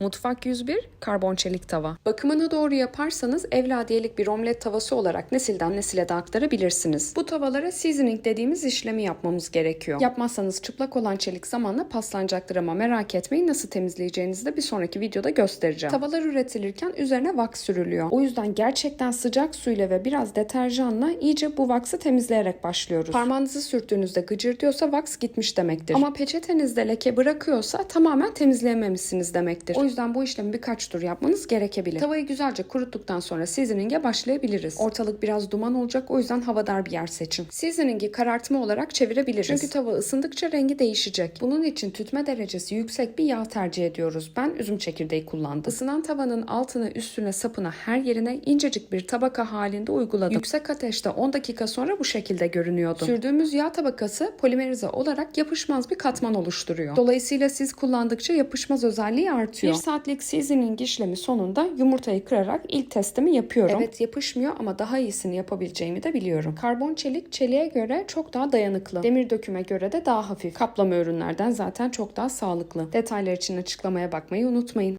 Mutfak 101 karbon çelik tava. Bakımını doğru yaparsanız evladiyelik bir omlet tavası olarak nesilden nesile de aktarabilirsiniz. Bu tavalara seasoning dediğimiz işlemi yapmamız gerekiyor. Yapmazsanız çıplak olan çelik zamanla paslanacaktır ama merak etmeyin nasıl temizleyeceğinizi de bir sonraki videoda göstereceğim. Tavalar üretilirken üzerine wax sürülüyor. O yüzden gerçekten sıcak suyla ve biraz deterjanla iyice bu wax'ı temizleyerek başlıyoruz. Parmağınızı sürttüğünüzde gıcır diyorsa wax gitmiş demektir. Ama peçetenizde leke bırakıyorsa tamamen temizleyememişsiniz demektir. O yüzden bu işlemi birkaç tur yapmanız gerekebilir. Tavayı güzelce kuruttuktan sonra seasoning'e başlayabiliriz. Ortalık biraz duman olacak o yüzden havadar bir yer seçin. Seasoning'i karartma olarak çevirebiliriz. Çünkü tava ısındıkça rengi değişecek. Bunun için tütme derecesi yüksek bir yağ tercih ediyoruz. Ben üzüm çekirdeği kullandım. Isınan tavanın altına, üstüne, sapına her yerine incecik bir tabaka halinde uyguladım. Yüksek ateşte 10 dakika sonra bu şekilde görünüyordu. Sürdüğümüz yağ tabakası polimerize olarak yapışmaz bir katman oluşturuyor. Dolayısıyla siz kullandıkça yapışmaz özelliği artıyor. Bir saatlik seasoning işlemi sonunda yumurtayı kırarak ilk testimi yapıyorum. Evet yapışmıyor ama daha iyisini yapabileceğimi de biliyorum. Karbon çelik çeliğe göre çok daha dayanıklı. Demir döküme göre de daha hafif. Kaplama ürünlerden zaten çok daha sağlıklı. Detaylar için açıklamaya bakmayı unutmayın.